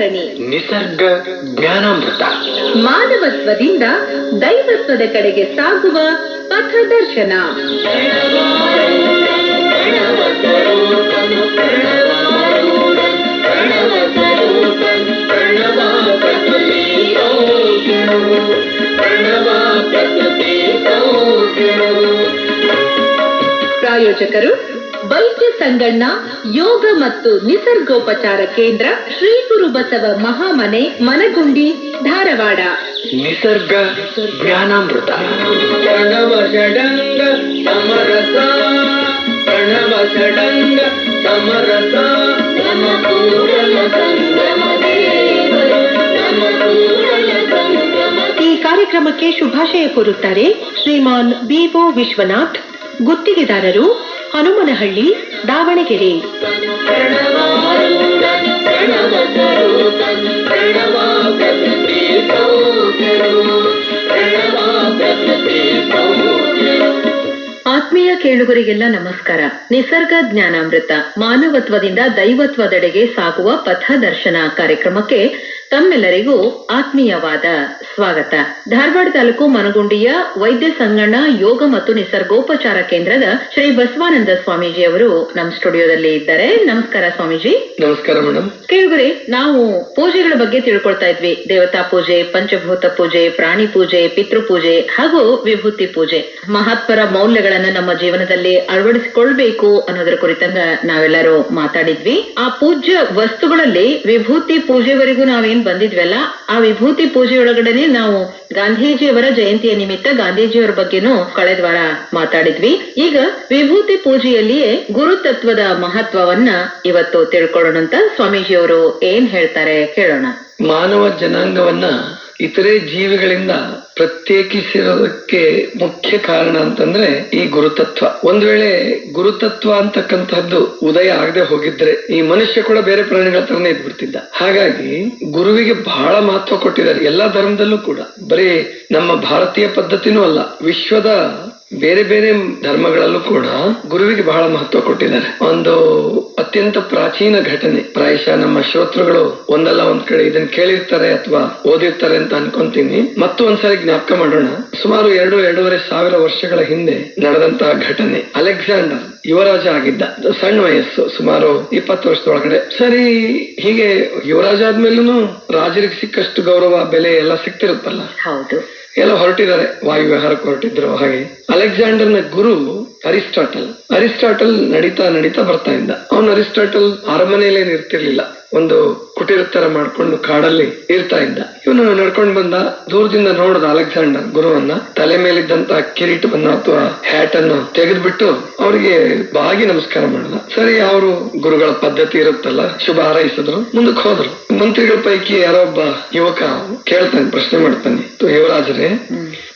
ಸಂಗೀತ ಸರಣಿ ನಿಸರ್ಗ ಜ್ಞಾನಾಮೃತ. ಮಾನವತ್ವದಿಂದ ದೈವತ್ವದ ಕಡೆಗೆ ಸಾಗುವ ಪಥದರ್ಶನ ಪ್ರಾಯೋಜಕರು ಸಂಗಣ್ಣ ಯೋಗ ಮತ್ತು ನಿಸರ್ಗೋಪಚಾರ ಕೇಂದ್ರ ಶ್ರೀ ಗುರು ಬಸವ ಮಹಾಮನೆ ಮನಗುಂಡಿ ಧಾರವಾಡ. ನಿಸರ್ಗ ಜ್ಞಾನಾಮೃತ. ಪ್ರಣವ ಷಡಂಗ ಸಮರಸ. ಪ್ರಣವ ಷಡಂಗ ಸಮರಸ. ನಮ ಕೂಡಲ ಸಂಗಮ ದೇವರು. ನಮ ಕೂಡಲ ಸಂಗಮ ಈ ಕಾರ್ಯಕ್ರಮಕ್ಕೆ ಶುಭಾಶಯ ಕೋರುತ್ತಾರೆ ಶ್ರೀಮಾನ್ ಬಿಒ ವಿಶ್ವನಾಥ್ ಗುತ್ತಿಗೆದಾರರು ಹನುಮನಹಳ್ಳಿ ದಾವಣಗೆರೆ. ಆತ್ಮೀಯ ಕೇಳುಗರಿಗೆಲ್ಲ ನಮಸ್ಕಾರ. ನಿಸರ್ಗ ಜ್ಞಾನಾಮೃತ ಮಾನವತ್ವದಿಂದ ದೈವತ್ವದೆಡೆಗೆ ಸಾಗುವ ಪಥದರ್ಶನ ಕಾರ್ಯಕ್ರಮಕ್ಕೆ ತಮ್ಮೆಲ್ಲರಿಗೂ ಆತ್ಮೀಯವಾದ ಸ್ವಾಗತ. ಧಾರವಾಡ ತಾಲೂಕು ಮನಗುಂಡಿಯ ವೈದ್ಯ ಸಂಗಣ ಯೋಗ ಮತ್ತು ನಿಸರ್ಗೋಪಚಾರ ಕೇಂದ್ರದ ಶ್ರೀ ಬಸವಾನಂದ ಸ್ವಾಮೀಜಿ ಅವರು ನಮ್ಮ ಸ್ಟುಡಿಯೋದಲ್ಲಿ ಇದ್ದಾರೆ. ನಮಸ್ಕಾರ ಸ್ವಾಮೀಜಿ. ನಮಸ್ಕಾರ ಮೇಡಮ್ ಕೇಳುಗರೆ ನಾವು ಪೂಜೆಗಳ ಬಗ್ಗೆ ತಿಳ್ಕೊಳ್ತಾ ಇದ್ವಿ. ದೇವತಾ ಪೂಜೆ ಪಂಚಭೂತ ಪೂಜೆ ಪ್ರಾಣಿ ಪೂಜೆ ಪಿತೃ ಪೂಜೆ ಹಾಗೂ ವಿಭೂತಿ ಪೂಜೆ. ಮಹಾತ್ಮರ ಮೌಲ್ಯಗಳನ್ನ ನಮ್ಮ ಜೀವನದಲ್ಲಿ ಅಳವಡಿಸಿಕೊಳ್ಬೇಕು ಅನ್ನೋದರ ಕುರಿತಂಗ ನಾವೆಲ್ಲರೂ ಮಾತಾಡಿದ್ವಿ. ಆ ಪೂಜ್ಯ ವಸ್ತುಗಳಲ್ಲಿ ವಿಭೂತಿ ಪೂಜೆವರೆಗೂ ನಾವೇನ್ ಬಂದಿದ್ವಲ್ಲ, ಆ ವಿಭೂತಿ ಪೂಜೆಯೊಳಗಡೆನೆ ನಾವು ಗಾಂಧೀಜಿಯವರ ಜಯಂತಿಯ ನಿಮಿತ್ತ ಗಾಂಧೀಜಿಯವರ ಬಗ್ಗೆನೂ ಕಳೆದ ವಾರ ಮಾತಾಡಿದ್ವಿ. ಈಗ ವಿಭೂತಿ ಪೂಜೆಯಲ್ಲಿಯೇ ಗುರುತತ್ವದ ಮಹತ್ವವನ್ನ ಇವತ್ತು ತಿಳ್ಕೊಳ್ಳೋಣಂತ ಸ್ವಾಮೀಜಿಯವರು ಏನ್ ಹೇಳ್ತಾರೆ ಕೇಳೋಣ. ಮಾನವ ಜನಾಂಗವನ್ನ ಇತರೆ ಜೀವಿಗಳಿಂದ ಪ್ರತ್ಯೇಕಿಸಿರೋದಕ್ಕೆ ಮುಖ್ಯ ಕಾರಣ ಅಂತಂದ್ರೆ ಈ ಗುರುತತ್ವ. ಒಂದ್ ವೇಳೆ ಗುರುತತ್ವ ಅಂತಕ್ಕಂತಹದ್ದು ಉದಯ ಆಗದೆ ಹೋಗಿದ್ರೆ ಈ ಮನುಷ್ಯ ಕೂಡ ಬೇರೆ ಪ್ರಾಣಿಗಳ ತರನೇ ಇದ್ಬಿಡ್ತಿದ್ದ. ಹಾಗಾಗಿ ಗುರುವಿಗೆ ಬಹಳ ಮಹತ್ವ ಕೊಟ್ಟಿದ್ದಾರೆ. ಎಲ್ಲಾ ಧರ್ಮದಲ್ಲೂ ಕೂಡ. ಬರೀ ನಮ್ಮ ಭಾರತೀಯ ಪದ್ಧತಿನೂ ಅಲ್ಲ, ವಿಶ್ವದ ಬೇರೆ ಬೇರೆ ಧರ್ಮಗಳಲ್ಲೂ ಕೂಡ ಗುರುವಿಗೆ ಬಹಳ ಮಹತ್ವ ಕೊಟ್ಟಿದ್ದಾರೆ. ಒಂದು ಅತ್ಯಂತ ಪ್ರಾಚೀನ ಘಟನೆ. ಪ್ರಾಯಶಃ ನಮ್ಮ ಶ್ರೋತೃಗಳು ಒಂದಲ್ಲ ಒಂದ್ ಕಡೆ ಇದನ್ನ ಕೇಳಿರ್ತಾರೆ ಅಥವಾ ಓದಿರ್ತಾರೆ ಅಂತ ಅನ್ಕೊಂತೀನಿ. ಮತ್ತು ಒಂದ್ಸರಿ ಜ್ಞಾಪಕ ಮಾಡೋಣ. ಸುಮಾರು ಎರಡು, ಎರಡೂವರೆ ಸಾವಿರ ವರ್ಷಗಳ ಹಿಂದೆ ನಡೆದಂತಹ ಘಟನೆ. ಅಲೆಕ್ಸಾಂಡರ್ ಯುವರಾಜ ಆಗಿದ್ದ. ಸಣ್ಣ ವಯಸ್ಸು, ಸುಮಾರು ಇಪ್ಪತ್ತು ವರ್ಷದೊಳಗಡೆ. ಸರಿ, ಹೀಗೆ ಯುವರಾಜ ಆದ್ಮೇಲೂ ರಾಜರಿಗೆ ಸಿಕ್ಕಷ್ಟು ಗೌರವ, ಬೆಲೆ ಎಲ್ಲ ಸಿಕ್ತಿರುತ್ತಲ್ಲ ಹೌದು. ಎಲ್ಲ ಹೊರಟಿದ್ದಾರೆ ವಾಯುವಿಹಾರಕ್ಕೆ ಹೊರಟಿದ್ರು ಹಾಗೆ. ಅಲೆಕ್ಸಾಂಡರ್ನ ಗುರು ಅರಿಸ್ಟಾಟಲ್. ಅರಿಸ್ಟಾಟಲ್ ನಡೀತಾ ನಡೀತಾ ಬರ್ತಾ ಇದ್ದ. ಅವನು ಅರಿಸ್ಟಾಟಲ್ ಅರಮನೆಯಲ್ಲಿ ಇರ್ತಿರ್ಲಿಲ್ಲ ಒಂದು ಕುಟೀರ ತರ ಮಾಡ್ಕೊಂಡು ಕಾಡಲ್ಲಿ ಇರ್ತಾ ಇದ್ದ. ಇವನು ನಡ್ಕೊಂಡ್ ಬಂದ, ದೂರದಿಂದ ನೋಡಿದ ಅಲೆಕ್ಸಾಂಡರ್ ಗುರುವನ್ನ, ತಲೆ ಮೇಲಿದ್ದಂತ ಕಿರೀಟವನ್ನ ಅಥವಾ ಹ್ಯಾಟ್ ಅನ್ನು ತೆಗೆದ್ಬಿಟ್ಟು ಅವರಿಗೆ ಬಾಗಿ ನಮಸ್ಕಾರ ಮಾಡಿದ. ಸರಿ, ಅವರು ಗುರುಗಳ ಪದ್ಧತಿ ಇರುತ್ತಲ್ಲ, ಶುಭ ಹಾರೈಸಿದ್ರು, ಮುಂದಕ್ಕೆ ಹೋದ್ರು. ಮಂತ್ರಿಗಳ ಪೈಕಿ ಯಾರೋ ಒಬ್ಬ ಯುವಕ ಕೇಳ್ತಾನೆ, ಪ್ರಶ್ನೆ ಮಾಡ್ತಾನೆ. "ತು, ಯುವರಾಜರೇ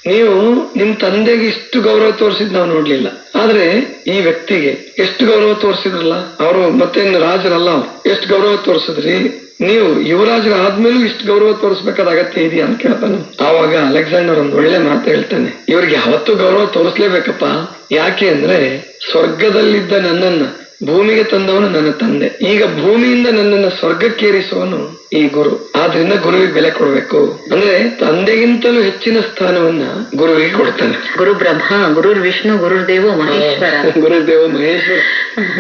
ನೀವು ನಿಮ್ ತಂದೆಗೆ ಇಷ್ಟು ಗೌರವ ತೋರಿಸಿದ್ ನಾವು ನೋಡ್ಲಿಲ್ಲ. ಆದ್ರೆ ಈ ವ್ಯಕ್ತಿಗೆ ಎಷ್ಟು ಗೌರವ ತೋರಿಸಿದ್ರಲ್ಲ? ಅವರು ಮತ್ತೆ ರಾಜರಲ್ಲ ಅವ್ರು. ಎಷ್ಟು ಗೌರವ ತೋರಿಸಿದ್ರಿ? ನೀವು ಯುವರಾಜರ ಆದ್ಮೇಲೂ ಇಷ್ಟು ಗೌರವ ತೋರಿಸ್ಬೇಕಾದ ಅಗತ್ಯ ಇದೆಯಾ ಅಂತ ಕೇಳ್ತಾನೆ ಆವಾಗ ಅಲೆಕ್ಸಾಂಡರ್ ಒಂದ್ ಒಳ್ಳೆ ಮಾತು ಹೇಳ್ತಾನೆ. ಇವ್ರಿಗೆ ಯಾವತ್ತೂ ಗೌರವ ತೋರಿಸ್ಲೇಬೇಕಪ್ಪ. ಯಾಕೆ ಅಂದ್ರೆ ಸ್ವರ್ಗದಲ್ಲಿದ್ದ ನನ್ನನ್ನ ಭೂಮಿಗೆ ತಂದವನು ನನ್ನ ತಂದೆ. ಈಗ ಭೂಮಿಯಿಂದ ನನ್ನನ್ನ ಸ್ವರ್ಗಕ್ಕೇರಿಸುವನು ಈ ಗುರು. ಆದ್ರಿಂದ ಗುರುವಿಗೆ ಬೆಲೆ ಕೊಡಬೇಕು. ಅಂದ್ರೆ ತಂದೆಗಿಂತಲೂ ಹೆಚ್ಚಿನ ಸ್ಥಾನವನ್ನ ಗುರುವಿಗೆ ಕೊಡ್ತಾನೆ. ಗುರು ಬ್ರಹ್ಮ ಗುರು ವಿಷ್ಣು ಗುರುದೇವ ಮಹೇಶ್ವರ. ಗುರುದೇವ ಮಹೇಶ್ವರ.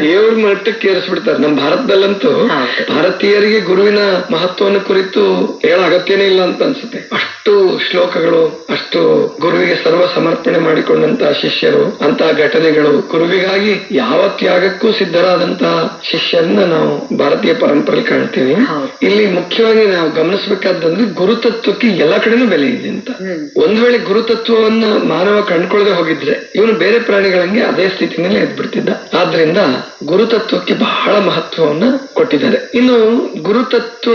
ದೇವ್ರ ಮಟ್ಟಕ್ಕೆ ಏರಿಸ್ಬಿಡ್ತಾರೆ. ನಮ್ಮ ಭಾರತದಲ್ಲಂತೂ ಭಾರತೀಯರಿಗೆ ಗುರುವಿನ ಮಹತ್ವವನ್ನು ಕುರಿತು ಹೇಳ ಅಗತ್ಯನೇ ಇಲ್ಲ ಅಂತ ಅನ್ಸುತ್ತೆ. ಅಷ್ಟು ಶ್ಲೋಕಗಳು ಅಷ್ಟು ಗುರುವಿಗೆ ಸರ್ವ ಸಮರ್ಪಣೆ ಮಾಡಿಕೊಂಡಂತಹ ಶಿಷ್ಯರು ಅಂತಹ ಘಟನೆಗಳು ಗುರುವಿಗಾಗಿ ಯಾವ ತ್ಯಾಗಕ್ಕೂ ಸಿದ್ಧರಾದಂತಹ ಶಿಷ್ಯರನ್ನ ನಾವು ಭಾರತೀಯ ಪರಂಪರೆಯಲ್ಲಿ ಕಾಣ್ತೀವಿ. ಇಲ್ಲಿ ಮುಖ್ಯವಾಗಿ ನಾವು ಗಮನಿಸಬೇಕಾದಂದ್ರೆ ಗುರುತತ್ವಕ್ಕೆ ಎಲ್ಲಾ ಕಡೆನೂ ಬೆಲೆ ಇದೆ ಅಂತ. ಒಂದ್ ವೇಳೆ ಗುರುತತ್ವವನ್ನ ಮಾನವ ಕಂಡುಕೊಳ್ಳದೆ ಹೋಗಿದ್ರೆ ಇವನು ಬೇರೆ ಪ್ರಾಣಿಗಳಂಗೆ ಅದೇ ಸ್ಥಿತಿನಲ್ಲಿ ಎದ್ಬಿಡ್ತಿದ್ದ. ಆದ್ರಿಂದ ಗುರುತತ್ವಕ್ಕೆ ಬಹಳ ಮಹತ್ವವನ್ನ ಕೊಟ್ಟಿದ್ದಾರೆ. ಇನ್ನು ಗುರುತತ್ವ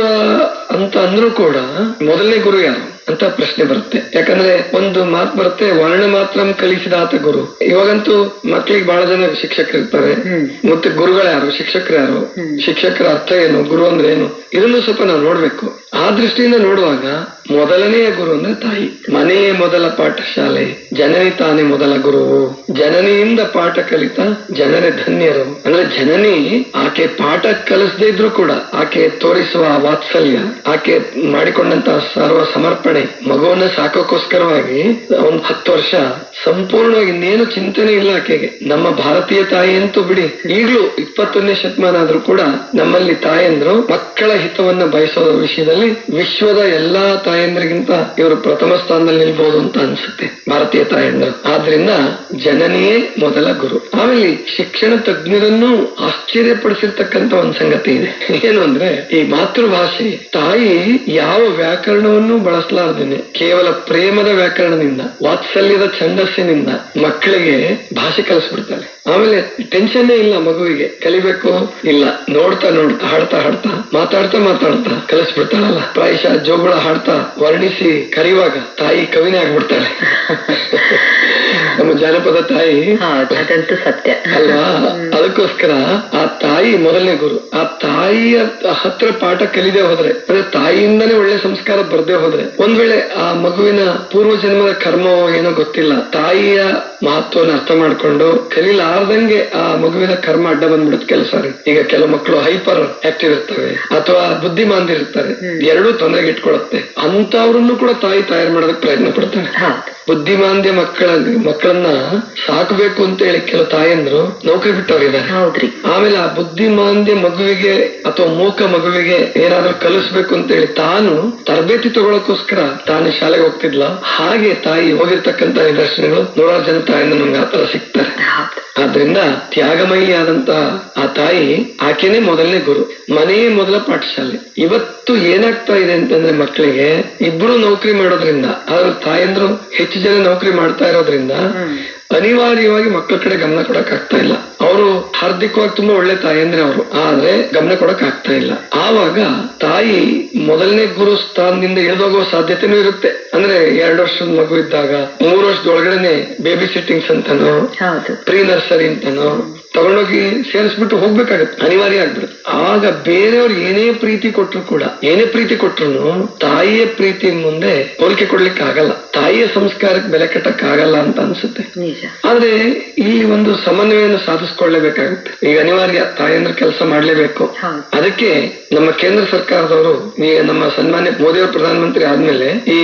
ಅಂತ ಅಂದ್ರೂ ಕೂಡ ಮೊದಲನೇ ಗುರು ಯಾರು? ಅಂತ ಪ್ರಶ್ನೆ ಬರುತ್ತೆ. ಯಾಕಂದ್ರೆ ಒಂದು ಮಾತು ಬರುತ್ತೆ ವರ್ಣ ಮಾತ್ರ ಕಲಿಸಿದ ಆತ ಗುರು. ಇವಾಗಂತೂ ಮಕ್ಕಳಿಗೆ ಬಹಳ ಜನ ಶಿಕ್ಷಕರು ಇರ್ತಾರೆ ಮತ್ತೆ ಗುರುಗಳು ಯಾರು ಶಿಕ್ಷಕರು ಯಾರು ಶಿಕ್ಷಕರ ಅರ್ಥ ಏನು ಗುರು ಅಂದ್ರೆ ಏನು ಇದನ್ನು ಸ್ವಲ್ಪ ನಾವು ನೋಡ್ಬೇಕು. ಆ ದೃಷ್ಟಿಯಿಂದ ನೋಡುವಾಗ ಮೊದಲನೆಯ ಗುರು ಅಂದ್ರೆ ತಾಯಿ. ಮನೆಯೇ ಮೊದಲ ಪಾಠಶಾಲೆ. ಜನನಿ ತಾನೇ ಮೊದಲ ಗುರುವು. ಜನನಿಯಿಂದ ಪಾಠ ಕಲಿತ ಜನರೇ ಧನ್ಯರು. ಅಂದ್ರೆ ಜನನಿ ಆಕೆ ಪಾಠ ಕಲಿಸದೇ ಇದ್ರು ಕೂಡ ಆಕೆ ತೋರಿಸುವ ವಾತ್ಸಲ್ಯ, ಆಕೆ ಮಾಡಿಕೊಂಡಂತಹ ಸರ್ವ ಸಮರ್ಪಣೆ ಮಗುವನ್ನ ಸಾಕೋಕ್ಕೋಸ್ಕರವಾಗಿ ಒಂದ್ ಹತ್ತು ವರ್ಷ ಸಂಪೂರ್ಣವಾಗಿ ಇನ್ನೇನು ಚಿಂತನೆ ಇಲ್ಲ ಆಕೆಗೆ. ನಮ್ಮ ಭಾರತೀಯ ತಾಯಿ ಅಂತೂ ಬಿಡಿ, ಈಗಲೂ ಇಪ್ಪತ್ತೊಂದನೇ ಶತಮಾನ ಆದ್ರೂ ಕೂಡ ನಮ್ಮಲ್ಲಿ ತಾಯಂದ್ರು ಮಕ್ಕಳ ಹಿತವನ್ನ ಬಯಸೋದ್ರ ವಿಷಯದಲ್ಲಿ ವಿಶ್ವದ ಎಲ್ಲಾ ತಾಯಂದ್ರಿಗಿಂತ ಇವರು ಪ್ರಥಮ ಸ್ಥಾನದಲ್ಲಿ ನಿಲ್ಬಹುದು ಅಂತ ಅನ್ಸುತ್ತೆ ಭಾರತೀಯ ತಾಯಂದ್ರು. ಆದ್ರಿಂದ ಜನನಿಯೇ ಮೊದಲ ಗುರು. ಆಮೇಲೆ ಶಿಕ್ಷಣ ತಜ್ಞರನ್ನು ಆಶ್ಚರ್ಯಪಡಿಸಿರ್ತಕ್ಕಂತ ಒಂದ್ ಸಂಗತಿ ಇದೆ. ಏನು ಅಂದ್ರೆ ಈ ಮಾತೃಭಾಷೆ, ತಾಯಿ ಯಾವ ವ್ಯಾಕರಣವನ್ನು ಬಳಸಲಾರ್ದೇನೆ? ಕೇವಲ ಪ್ರೇಮದ ವ್ಯಾಕರಣದಿಂದ, ವಾತ್ಸಲ್ಯದ ಛಂದಸ್ಸಿನಿಂದ ಮಕ್ಕಳಿಗೆ ಭಾಷೆ ಕಲಿಸ್ಬಿಡ್ತಾಳೆ ಆಮೇಲೆ ಟೆನ್ಷನ್ನೇ ಇಲ್ಲ ಮಗುವಿಗೆ. ಕಲಿಬೇಕು ಇಲ್ಲ ನೋಡ್ತಾ ನೋಡ್ತಾ ಹಾಡ್ತಾ ಹಾಡ್ತಾ ಮಾತಾಡ್ತಾ ಮಾತಾಡ್ತಾ ಕಲಿಸ್ಬಿಡ್ತಾಳಲ್ಲ ಪ್ರಾಯಶಃ ಜೋಗುಳ ಹಾಡ್ತಾ ವರ್ಣಿಸಿ ಕರೆಯುವಾಗ ತಾಯಿ ಕವಿನೇ ಆಗ್ಬಿಡ್ತಾಳೆ. ನಮ್ಮ ಜಾನಪದ ತಾಯಿ. ಅದಂತೂ ಸತ್ಯ. ಅಲ್ವಾ? ಅದಕ್ಕೋಸ್ಕರ ಆ ತಾಯಿ ಮೊದಲನೇ ಗುರು. ಆ ತಾಯಿಯ ಹತ್ರ ಪಾಠ ಕಲಿದೆ ಹೋದ್ರೆ ಅಂದ್ರೆ ತಾಯಿಯಿಂದನೇ ಒಳ್ಳೆ ಸಂಸ್ಕಾರ ಬರ್ದೇ ಹೋದ್ರೆ ಒಂದ್ ವೇಳೆ ಆ ಮಗುವಿನ ಪೂರ್ವ ಜನ್ಮದ ಕರ್ಮ ಏನೋ ಗೊತ್ತಿಲ್ಲ ತಾಯಿಯ ಮಹತ್ವವನ್ನು ಅರ್ಥ ಮಾಡ್ಕೊಂಡು ಕಲೀಲಾರ್ದಂಗೆ ಆ ಮಗುವಿನ ಕರ್ಮ ಅಡ್ಡ ಬಂದ್ಬಿಡುತ್ತೆ ಕೆಲಸ ಈಗ ಕೆಲವು ಮಕ್ಕಳು ಹೈಪರ್ ಆಕ್ಟಿವ್ ಇರ್ತವೆ ಅಥವಾ ಬುದ್ಧಿಮಾಂದಿರ್ತಾರೆ ಎರಡೂ ತೊಂದರೆಗೆ ಇಟ್ಕೊಳತ್ತೆ. ಅಂತವ್ರನ್ನು ಕೂಡ ತಾಯಿ ತಯಾರು ಮಾಡೋದಕ್ಕೆ ಪ್ರಯತ್ನ ಪಡ್ತಾರೆ. ಬುದ್ಧಿಮಾಂದ್ಯ ಮಕ್ಕಳ ಮಕ್ಕಳನ್ನ ಸಾಕಬೇಕು ಅಂತ ಹೇಳಿ ಕೆಲವು ತಾಯಂದ್ರು ನೌಕರಿ ಬಿಟ್ಟವರಿದ್ದಾರೆ ಆಮೇಲೆ ಆ ಬುದ್ಧಿಮಾಂದ್ಯ ಮಗುವಿಗೆ ಅಥವಾ ಮೂಕ ಮಗುವಿಗೆ ಏನಾದ್ರೂ ಕಲಿಸ್ಬೇಕು ಅಂತ ಹೇಳಿ ತಾನು ತರಬೇತಿ ತಗೊಳಕೋಸ್ಕರ ತಾನು ಶಾಲೆಗೆ ಹೋಗ್ತಿದ್ಲ. ಹಾಗೆ ತಾಯಿ ಹೋಗಿರ್ತಕ್ಕಂತ ನಿದರ್ಶನಗಳು ನೂರಾರು ಜನ ತಾಯಿಂದ ನಮ್ಗೆ ಆತರ ಸಿಗ್ತಾರೆ. ಆದ್ರಿಂದ ತ್ಯಾಗಮಯಿ ಆದಂತಹ ಆ ತಾಯಿ ಆಕೆನೆ ಮೊದಲನೇ ಗುರು ಮನೆಯೇ ಮೊದಲ ಪಾಠಶಾಲೆ. ಇವತ್ತು ಏನಾಗ್ತಾ ಇದೆ ಅಂತಂದ್ರೆ ಮಕ್ಕಳಿಗೆ ಇಬ್ರು ನೌಕರಿ ಮಾಡೋದ್ರಿಂದ ಅದ್ರ ತಾಯಂದ್ರು ಹೆಚ್ಚು ಜನ ನೌಕರಿ ಮಾಡ್ತಾ ಇರೋದ್ರಿಂದ ಅನಿವಾರ್ಯವಾಗಿ ಮಕ್ಕಳ ಕಡೆ ಗಮನ ಕೊಡಕ್ ಆಗ್ತಾ ಇಲ್ಲ. ಅವರು ಹಾರ್ದಿಕವಾಗಿ ತುಂಬಾ ಒಳ್ಳೆ ತಾಯಂದ್ರೆ ಅವರು. ಆದ್ರೆ ಗಮನ ಕೊಡಕ್ ಆಗ್ತಾ ಇಲ್ಲ. ಆವಾಗ ತಾಯಿ ಮೊದಲನೇ ಗುರು ಸ್ಥಾನದಿಂದ ಇಳಿದೋಗುವ ಸಾಧ್ಯತೆನೂ ಇರುತ್ತೆ. ಅಂದ್ರೆ ಎರಡು ವರ್ಷದ ಮಗು ಇದ್ದಾಗ ಮೂರು ವರ್ಷದೊಳಗಡೆನೆ ಬೇಬಿ ಸಿಟ್ಟಿಂಗ್ಸ್ ಅಂತಾನೋ ಪ್ರೀ ನರ್ಸರಿ ಅಂತಾನೋ ತಗೊಂಡೋಗಿ ಸೇರಿಸ್ಬಿಟ್ಟು ಹೋಗ್ಬೇಕಾಗತ್ತೆ. ಅನಿವಾರ್ಯ ಆಗ್ಬಿಡುತ್ತೆ. ಆಗ ಬೇರೆಯವ್ರು ಏನೇ ಪ್ರೀತಿ ಕೊಟ್ರು ಕೂಡ ಏನೇ ಪ್ರೀತಿ ಕೊಟ್ರು ತಾಯಿಯ ಪ್ರೀತಿ ಮುಂದೆ ಹೋಲಿಕೆ ಕೊಡ್ಲಿಕ್ಕೆ ಆಗಲ್ಲ. ತಾಯಿಯ ಸಂಸ್ಕಾರಕ್ಕೆ ಬೆಲೆ ಕಟ್ಟಕ್ ಆಗಲ್ಲ ಅಂತ ಅನ್ಸುತ್ತೆ. ಆದ್ರೆ ಈ ಒಂದು ಸಮನ್ವಯವನ್ನು ಸಾಧಿಸ್ಕೊಳ್ಳೇಬೇಕಾಗುತ್ತೆ. ಈಗ ಅನಿವಾರ್ಯ ತಾಯಂದ್ರ ಕೆಲಸ ಮಾಡ್ಲೇಬೇಕು. ಅದಕ್ಕೆ ನಮ್ಮ ಕೇಂದ್ರ ಸರ್ಕಾರದವರು ಈಗ ನಮ್ಮ ಸನ್ಮಾನ್ಯ ಮೋದಿಯವರು ಪ್ರಧಾನಮಂತ್ರಿ ಆದ್ಮೇಲೆ ಈ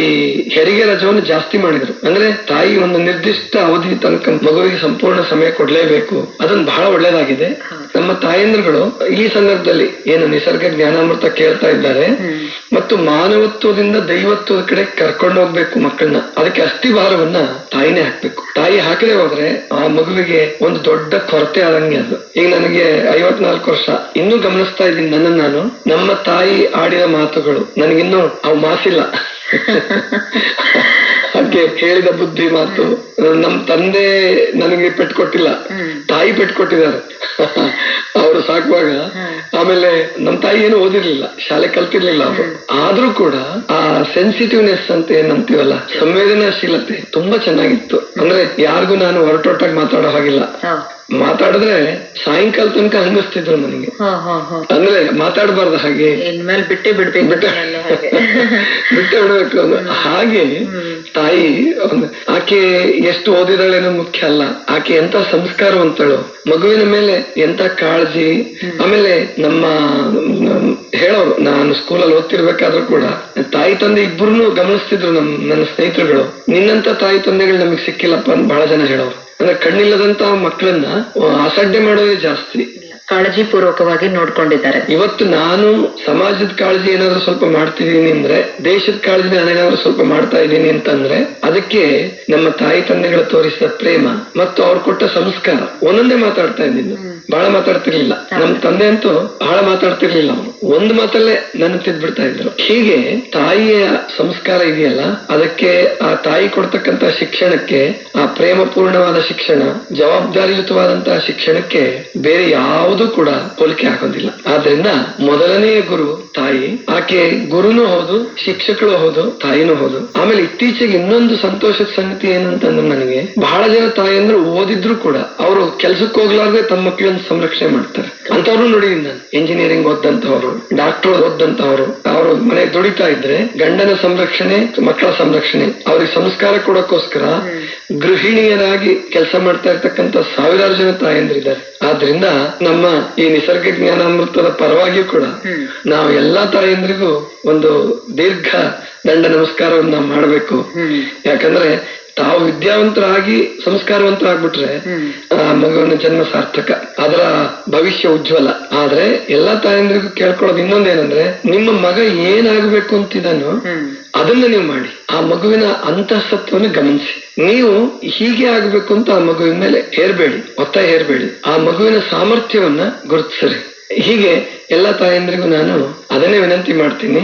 ಹೆರಿಗೆ ರಜವನ್ನು ಜಾಸ್ತಿ ಮಾಡಿದ್ರು. ಅಂದ್ರೆ ತಾಯಿ ಒಂದು ನಿರ್ದಿಷ್ಟ ಅವಧಿ ತನಕ ಮಗುವಿಗೆ ಸಂಪೂರ್ಣ ಸಮಯ ಕೊಡ್ಲೇಬೇಕು. ಅದೊಂದು ಬಹಳ ಒಳ್ಳೇದಾಗಿದೆ. ನಮ್ಮ ತಾಯಂದ್ರುಗಳು ಈ ಸಂದರ್ಭದಲ್ಲಿ ಏನು ನಿಸರ್ಗ ಜ್ಞಾನಾಮೃತ ಕೇಳ್ತಾ ಇದ್ದಾರೆ. ಮತ್ತು ಮಾನವತ್ವದಿಂದ ದೈವತ್ವದ ಕಡೆ ಕರ್ಕೊಂಡು ಹೋಗ್ಬೇಕು ಮಕ್ಕಳನ್ನ. ಅದಕ್ಕೆ ಅಸ್ಥಿ ಭಾರವನ್ನ ತಾಯಿನೇ ಹಾಕ್ಬೇಕು. ತಾಯಿ ಹಾಕದೆ ಹೋದ್ರೆ ಆ ಮಗುವಿಗೆ ಒಂದು ದೊಡ್ಡ ಕೊರತೆ ಆದಂಗೆ ಅದು. ಈಗ ನನಗೆ ಐವತ್ನಾಲ್ಕು ವರ್ಷ. ಇನ್ನೂ ಗಮನಿಸ್ತಾ ಇದ್ದೀನಿ ನನ್ನ ನಾನು. ನಮ್ಮ ತಾಯಿ ಆಡಿದ ಮಾತುಗಳು. ನನಗಿನ್ನೂ ಅವು ಮಾಸಿಲ್ಲ. ಅದಕ್ಕೆ ಹೇಳಿದ ಬುದ್ಧಿ ಮಾತು ನಮ್ ತಂದೆ ನನಗೆ ಪೆಟ್ಟು ಕೊಟ್ಟಿಲ್ಲ ತಾಯಿ ಪೆಟ್ಟು ಕೊಟ್ಟಿದ್ದಾರೆ ಅವರು ಸಾಕುವಾಗ ಆಮೇಲೆ ನಮ್ ತಾಯಿ ಏನು ಓದಿರ್ಲಿಲ್ಲ ಶಾಲೆ ಕಲ್ತಿರ್ಲಿಲ್ಲ ಅವರು. ಆದ್ರೂ ಕೂಡ ಆ ಸೆನ್ಸಿಟಿವ್ನೆಸ್ ಅಂತ ಏನಂತೀವಲ್ಲ ಸಂವೇದನಾಶೀಲತೆ ತುಂಬಾ ಚೆನ್ನಾಗಿತ್ತು. ಅಂದ್ರೆ ಯಾರಿಗೂ ನಾನು ಹೊರಟೊಟ್ಟಾಗಿ ಮಾತಾಡೋ ಹಾಗಿಲ್ಲ. ಮಾತಾಡಿದ್ರೆ ಸಾಯಂಕಾಲ ತನಕ ಹಂಗಿಸ್ತಿದ್ರು ನನಗೆ. ಅಂದ್ರೆ ಮಾತಾಡಬಾರ್ದು ಹಾಗೆ. ಬಿಟ್ಟೆ ಬಿಟ್ಟೇ ಬಿಡ್ಬೇಕು ಬಿಟ್ಟೆ ಬಿಡ್ಬೇಕು ಹಾಗೆ ತಾಯಿ ಆಕೆ ಎಷ್ಟು ಓದಿದಾಳೆ ಅನ್ನೋದು ಮುಖ್ಯ ಅಲ್ಲ. ಆಕೆ ಎಂತ ಸಂಸ್ಕಾರವಂತಳು. ಮಗುವಿನ ಮೇಲೆ ಎಂತ ಕಾಳಜಿ. ಆಮೇಲೆ ನಮ್ಮ ಹೇಳೋರು ನಾನು ಸ್ಕೂಲಲ್ಲಿ ಓದ್ತಿರ್ಬೇಕಾದ್ರೂ ಕೂಡ ತಾಯಿ ತಂದೆ ಇಬ್ಬರನ್ನು ಗಮನಿಸ್ತಿದ್ರು ನಮ್ ನನ್ನ ಸ್ನೇಹಿತರುಗಳು. ನಿನ್ನಂತ ತಾಯಿ ತಂದೆಗಳು ನಮಗೆ ಸಿಕ್ಕಿಲ್ಲಪ್ಪ ಅಂತ ಬಹಳ ಜನ ಹೇಳೋರು. ಅಂದ್ರೆ ಕಣ್ಣಿಲ್ಲದಂತ ಮಕ್ಕಳನ್ನ ಅಸಡ್ಡೆ ಮಾಡೋದೇ ಜಾಸ್ತಿ. ಕಾಳಜಿ ಪೂರ್ವಕವಾಗಿ ನೋಡ್ಕೊಂಡಿದ್ದಾರೆ. ಇವತ್ತು ನಾನು ಸಮಾಜದ ಕಾಳಜಿ ಏನಾದ್ರು ಸ್ವಲ್ಪ ಮಾಡ್ತಿದ್ದೀನಿ ಅಂದ್ರೆ ದೇಶದ ಕಾಳಜಿ ನಾನೇನಾದ್ರೂ ಸ್ವಲ್ಪ ಮಾಡ್ತಾ ಇದ್ದೀನಿ ಅಂತಂದ್ರೆ ಅದಕ್ಕೆ ನಮ್ಮ ತಾಯಿ ತಂದೆಗಳು ತೋರಿಸಿದ ಪ್ರೇಮ ಮತ್ತು ಅವ್ರು ಕೊಟ್ಟ ಸಂಸ್ಕಾರ ಒಂದೊಂದೇ ಮಾತಾಡ್ತಾ ಇದ್ದೀನಿ. ಬಹಳ ಮಾತಾಡ್ತಿರ್ಲಿಲ್ಲ. ನಮ್ ತಂದೆ ಅಂತೂ ಬಹಳ ಮಾತಾಡ್ತಿರ್ಲಿಲ್ಲ ಅವರು. ಒಂದ್ ಮಾತಲ್ಲೇ ನನ್ನ ತಿದ್ಬಿಡ್ತಾ ಇದ್ರು. ಹೀಗೆ ತಾಯಿಯ ಸಂಸ್ಕಾರ ಇದೆಯಲ್ಲ ಅದಕ್ಕೆ ಆ ತಾಯಿ ಕೊಡ್ತಕ್ಕಂತ ಶಿಕ್ಷಣಕ್ಕೆ ಆ ಪ್ರೇಮಪೂರ್ಣವಾದ ಶಿಕ್ಷಣ ಜವಾಬ್ದಾರಿಯುತವಾದಂತಹ ಶಿಕ್ಷಣಕ್ಕೆ ಬೇರೆ ಯಾವುದು ಕೂಡ ಹೋಲಿಕೆ ಆಗೋದಿಲ್ಲ. ಆದ್ರಿಂದ ಮೊದಲನೆಯ ಗುರು ತಾಯಿ ಆಕೆ ಗುರುನೂ ಹೌದು ಶಿಕ್ಷಕರು ಹೌದು ತಾಯಿನೂ ಹೌದು. ಆಮೇಲೆ ಇತ್ತೀಚೆಗೆ ಇನ್ನೊಂದು ಸಂತೋಷದ ಸಂಗತಿ ಏನಂತಂದ್ರೆ ನನಗೆ ಬಹಳ ಜನ ತಾಯಿ ಅಂದ್ರೆ ಓದಿದ್ರು ಕೂಡ ಅವರು ಕೆಲ್ಸಕ್ಕೆ ಹೋಗ್ಲಾರ್ದೆ ತಮ್ಮ ಮಕ್ಕಳನ್ನ ಸಂರಕ್ಷಣೆ ಮಾಡ್ತಾರೆ. ಅಂತವ್ರು ನೋಡಿ ನಾನು ಇಂಜಿನಿಯರಿಂಗ್ ಓದಂತವ್ರು ಡಾಕ್ಟರ್ ಓದಂತವ್ರು ಅವ್ರ ಅವರು ಮನೆ ದುಡಿತಾ ಇದ್ರೆ ಗಂಡನ ಸಂರಕ್ಷಣೆ ಮಕ್ಕಳ ಸಂರಕ್ಷಣೆ ಅವ್ರಿಗೆ ಸಂಸ್ಕಾರ ಕೊಡೋಕ್ಕೋಸ್ಕರ ಗೃಹಿಣಿಯರಾಗಿ ಕೆಲಸ ಮಾಡ್ತಾ ಇರ್ತಕ್ಕಂತ ಸಾವಿರಾರು ಜನ ತಾಯಂದ್ರಿದ್ದಾರೆ ಆದ್ರಿಂದ ನಮ್ಮ ಈ ನಿಸರ್ಗ ಜ್ಞಾನಾಮೃತದ ಪರವಾಗಿಯೂ ಕೂಡ ನಾವು ಎಲ್ಲಾ ತಾಯಂದ್ರಿಗೂ ಒಂದು ದೀರ್ಘ ದಂಡ ನಮಸ್ಕಾರವನ್ನ ಮಾಡಬೇಕು. ಯಾಕಂದ್ರೆ ತಾವು ವಿದ್ಯಾವಂತರಾಗಿ ಸಂಸ್ಕಾರವಂತರಾಗ್ಬಿಟ್ರೆ ಆ ಮಗುವಿನ ಜನ್ಮ ಸಾರ್ಥಕ ಅದರ ಭವಿಷ್ಯ ಉಜ್ವಲ. ಆದ್ರೆ ಎಲ್ಲಾ ತಾಯಂದ್ರಿಗೂ ಕೇಳ್ಕೊಳ್ಳೋದು ಇನ್ನೊಂದೇನಂದ್ರೆ ನಿಮ್ಮ ಮಗ ಏನಾಗಬೇಕು ಅಂತಿದ್ದಾನೋ ಅದನ್ನ ನೀವು ಮಾಡಿ. ಆ ಮಗುವಿನ ಅಂತಃಸತ್ವವನ್ನು ಗಮನಿಸಿ. ನೀವು ಹೀಗೆ ಆಗ್ಬೇಕು ಅಂತ ಆ ಮಗುವಿನ ಮೇಲೆ ಹೇರ್ಬೇಡಿ ಒತ್ತಾಯ ಹೇರ್ಬೇಡಿ. ಆ ಮಗುವಿನ ಸಾಮರ್ಥ್ಯವನ್ನ ಗುರುತಿಸ್ರಿ. ಹೀಗೆ ಎಲ್ಲ ತಾಯಂದ್ರಿಗೂ ನಾನು ಅದನ್ನೇ ವಿನಂತಿ ಮಾಡ್ತೀನಿ.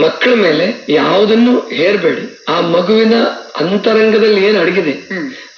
ಮಕ್ಕಳ ಮೇಲೆ ಯಾವುದನ್ನು ಹೇರ್ಬೇಡಿ. ಆ ಮಗುವಿನ ಅಂತರಂಗದಲ್ಲಿ ಏನ್ ಅಡಗಿದೆ?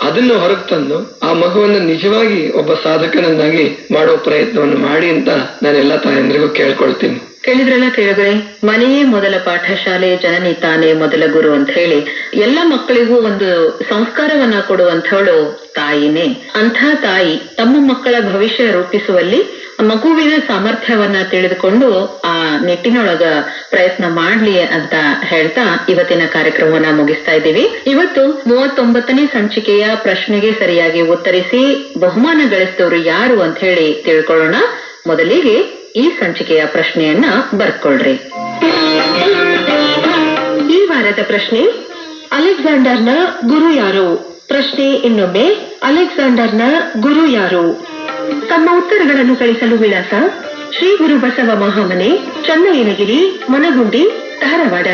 ಅದನ್ನು ಹೊರಗೆ ತಂದು ಆ ಮಗುವನ್ನ ನಿಜವಾಗಿ ಒಬ್ಬ ಸಾಧಕನನ್ನಾಗಿ ಮಾಡುವ ಪ್ರಯತ್ನವನ್ನು ಮಾಡಿ ಅಂತ ನಾನು ಎಲ್ಲಾ ತಾಯಂದ್ರಿಗೂ ಕೇಳ್ಕೊಳ್ತೀನಿ. ಕೇಳಿದ್ರಲ್ಲ ಕೇಳಿದ್ರೆ ಮನೆಯೇ ಮೊದಲ ಪಾಠಶಾಲೆ ಜನನಿ ತಾನೇ ಮೊದಲ ಗುರು ಅಂತ ಹೇಳಿ ಎಲ್ಲ ಮಕ್ಕಳಿಗೂ ಒಂದು ಸಂಸ್ಕಾರವನ್ನ ಕೊಡುವಂಥವಳು ತಾಯಿನೇ. ಅಂಥ ತಾಯಿ ತಮ್ಮ ಮಕ್ಕಳ ಭವಿಷ್ಯ ರೂಪಿಸುವಲ್ಲಿ ಮಗುವಿನ ಸಾಮರ್ಥ್ಯವನ್ನ ತಿಳಿದುಕೊಂಡು ಆ ನಿಟ್ಟಿನೊಳಗ ಪ್ರಯತ್ನ ಮಾಡ್ಲಿ ಅಂತ ಹೇಳ್ತಾ ಇವತ್ತಿನ ಕಾರ್ಯಕ್ರಮವನ್ನ ಮುಗಿಸ್ತಾ ಇದ್ದೀವಿ. ಇವತ್ತು ಮೂವತ್ತೊಂಬತ್ತನೇ ಸಂಚಿಕೆಯ ಪ್ರಶ್ನೆಗೆ ಸರಿಯಾಗಿ ಉತ್ತರಿಸಿ ಬಹುಮಾನ ಗಳಿಸಿದವರು ಯಾರು ಅಂತ ಹೇಳಿ ತಿಳ್ಕೊಳ್ಳೋಣ. ಮೊದಲಿಗೆ ಈ ಸಂಚಿಕೆಯ ಪ್ರಶ್ನೆಯನ್ನ ಬರ್ಕೊಳ್ರಿ. ಈ ವಾರದ ಪ್ರಶ್ನೆ, ಅಲೆಕ್ಸಾಂಡರ್ನ ಗುರು ಯಾರು? ಪ್ರಶ್ನೆ ಇನ್ನೊಮ್ಮೆ, ಅಲೆಕ್ಸಾಂಡರ್ನ ಗುರು ಯಾರು? ತಮ್ಮ ಉತ್ತರಗಳನ್ನು ಕಳಿಸಲು ವಿಳಾಸ ಶ್ರೀ ಗುರು ಬಸವ ಮಹಾಮನೆ, ಚನ್ನಯ್ಯನಗಿರಿ, ಮನಗುಂಡಿ, ಧಾರವಾಡ.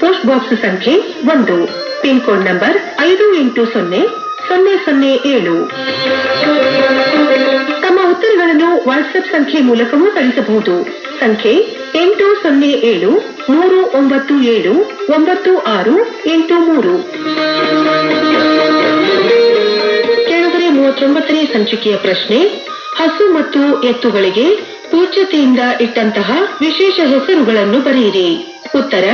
ಪೋಸ್ಟ್ ಬಾಕ್ಸ್ ಸಂಖ್ಯೆ ಒಂದು. ಪಿನ್ ಕೋಡ್ ನಂಬರ್ ಐದು ಎಂಟು ಸೊನ್ನೆ ಸೊನ್ನೆ ಸೊನ್ನೆ ಏಳು. ತಮ್ಮ ಉತ್ತರಗಳನ್ನು ವಾಟ್ಸ್ಆಪ್ ಸಂಖ್ಯೆ ಮೂಲಕವೂ ಕಳಿಸಬಹುದು. ಸಂಖ್ಯೆ ಎಂಟು ಸೊನ್ನೆ ಏಳು, ಮೂರು ಒಂಬತ್ತು ಏಳು, ಒಂಬತ್ತು ಆರು ಎಂಟು ಮೂರು. ಕೆಳಗಡೆ ಮೂವತ್ತೊಂಬತ್ತನೇ ಸಂಚಿಕೆಯ ಪ್ರಶ್ನೆ ಹಸು ಮತ್ತು ಎತ್ತುಗಳಿಗೆ ಪೂಜ್ಯತೆಯಿಂದ ಇಟ್ಟಂತಹ ವಿಶೇಷ ಹೆಸರುಗಳನ್ನು ಬರೆಯಿರಿ. ಉತ್ತರ,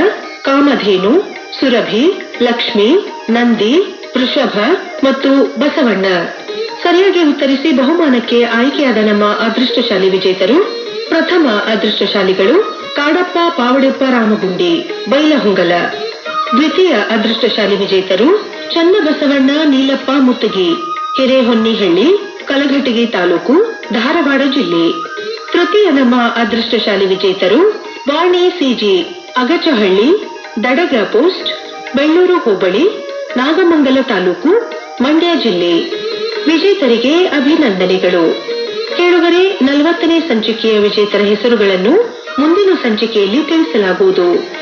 ಕಾಮಧೇನು, ಸುರಭಿ, ಲಕ್ಷ್ಮಿ, ನಂದಿ, ವೃಷಭ ಮತ್ತು ಬಸವಣ್ಣ. ಸರಿಯಾಗಿ ಉತ್ತರಿಸಿ ಬಹುಮಾನಕ್ಕೆ ಆಯ್ಕೆಯಾದ ನಮ್ಮ ಅದೃಷ್ಟಶಾಲಿ ವಿಜೇತರು, ಪ್ರಥಮ ಅದೃಷ್ಟಶಾಲಿಗಳು ಕಾಡಪ್ಪ ಪಾವಡೆಪ್ಪ ರಾಮಗುಂಡಿ, ಬೈಲಹೊಂಗಲ. ದ್ವಿತೀಯ ಅದೃಷ್ಟಶಾಲಿ ವಿಜೇತರು ಚನ್ನಬಸವಣ್ಣ ನೀಲಪ್ಪ ಮುತ್ತಗಿ, ಹಿರೇಹೊನ್ನಿಹಳ್ಳಿ ಕಲಘಟಗಿ ತಾಲೂಕು, ಧಾರವಾಡ ಜಿಲ್ಲೆ. ತೃತೀಯ ನಮ್ಮ ಅದೃಷ್ಟಶಾಲಿ ವಿಜೇತರು, ವಾಣಿ ಸಿಜಿ ಅಗಚಹಳ್ಳಿ, ದಡಗ ಪೋಸ್ಟ್, ಬೆಳ್ಳೂರು ಹೋಬಳಿ, ನಾಗಮಂಗಲ ತಾಲೂಕು, ಮಂಡ್ಯ ಜಿಲ್ಲೆ. ವಿಜೇತರಿಗೆ ಅಭಿನಂದನೆಗಳು. ಕೇಳುಗರೆ, ನಲವತ್ತನೇ ಸಂಚಿಕೆಯ ವಿಜೇತರ ಹೆಸರುಗಳನ್ನು ಮುಂದಿನ ಸಂಚಿಕೆಯಲ್ಲಿ ತಿಳಿಸಲಾಗುವುದು.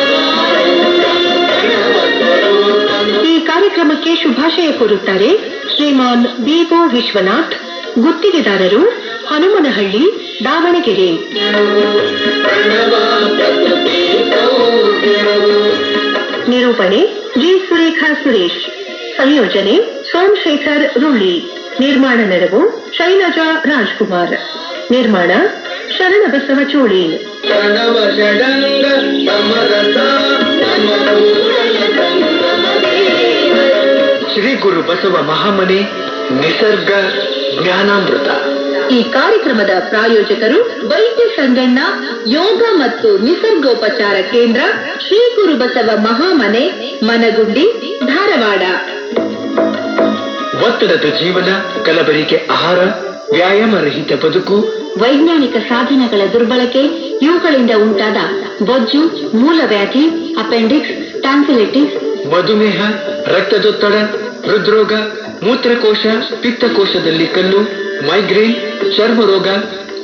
ಕಾರ್ಯಕ್ರಮಕ್ಕೆ ಶುಭಾಶಯ ಕೋರುತ್ತಾರೆ ಶ್ರೀಮಾನ್ ಬಿಒ ವಿಶ್ವನಾಥ್, ಗುತ್ತಿಗೆದಾರರು ಹನುಮನಹಳ್ಳಿ, ದಾವಣಗೆರೆ. ನಿರೂಪಣೆ ಜಿ. ಸುರೇಖಾ ಸುರೇಶ್. ಸಂಯೋಜನೆ ಸೋಮಶೇಖರ್ ರುಳ್ಳಿ ನಿರ್ಮಾಣ ನೆರವು ಶೈಲಜಾ ರಾಜ್ಕುಮಾರ್. ನಿರ್ಮಾಣ ಶರಣಬಸವ ಚೋಳಿ ಶ್ರೀ ಗುರು ಬಸವ ಮಹಾಮನಿ ನಿಸರ್ಗ ಜ್ಞಾನಾಮೃತ. ಈ ಕಾರ್ಯಕ್ರಮದ ಪ್ರಾಯೋಜಕರು ವೈದ್ಯ ಸಂಗಣ್ಣ ಯೋಗ ಮತ್ತು ನಿಸರ್ಗೋಪಚಾರ ಕೇಂದ್ರ ಶ್ರೀ ಗುರು ಬಸವ ಮಹಾಮನೆ ಮನಗುಂಡಿ ಧಾರವಾಡ. ಒತ್ತಡದ ಜೀವನ ಕಲಬೆರಿಕೆ ಆಹಾರ ವ್ಯಾಯಾಮ ರಹಿತ ಬದುಕು ವೈಜ್ಞಾನಿಕ ಸಾಧನಗಳ ದುರ್ಬಳಕೆ ಇವುಗಳಿಂದ ಉಂಟಾದ ಬೊಜ್ಜು ಮೂಲವ್ಯಾಧಿ ಅಪೆಂಡಿಕ್ಸ್ ಟ್ಯಾನ್ಸಿಲಿಟಿಸ್ ಮಧುಮೇಹ ರಕ್ತದೊತ್ತಡ ಹೃದ್ರೋಗ ಮೂತ್ರಕೋಶ ಪಿತ್ತಕೋಶದಲ್ಲಿ ಕಲ್ಲು ಮೈಗ್ರೇನ್ ಚರ್ಮ ರೋಗ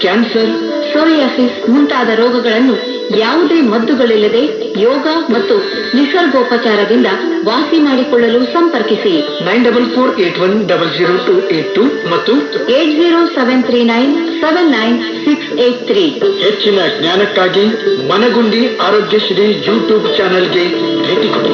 ಕ್ಯಾನ್ಸರ್ ಸೋರಿಯಾಸಿಸ್ ಮುಂತಾದ ರೋಗಗಳನ್ನು ಯಾವುದೇ ಮದ್ದುಗಳಿಲ್ಲದೆ ಯೋಗ ಮತ್ತು ನಿಸರ್ಗೋಪಚಾರದಿಂದ ವಾಸಿ ಮಾಡಿಕೊಳ್ಳಲು ಸಂಪರ್ಕಿಸಿ. Nine double four eight one double zero two eight two ಮತ್ತು eight zero seven three nine seven nine six eight three. ಹೆಚ್ಚಿನ ಜ್ಞಾನಕ್ಕಾಗಿ ಮನಗುಂಡಿ ಆರೋಗ್ಯಶ್ರೀ ಯೂಟ್ಯೂಬ್ ಚಾನೆಲ್ಗೆ ಭೇಟಿ ಕೊಡಿ.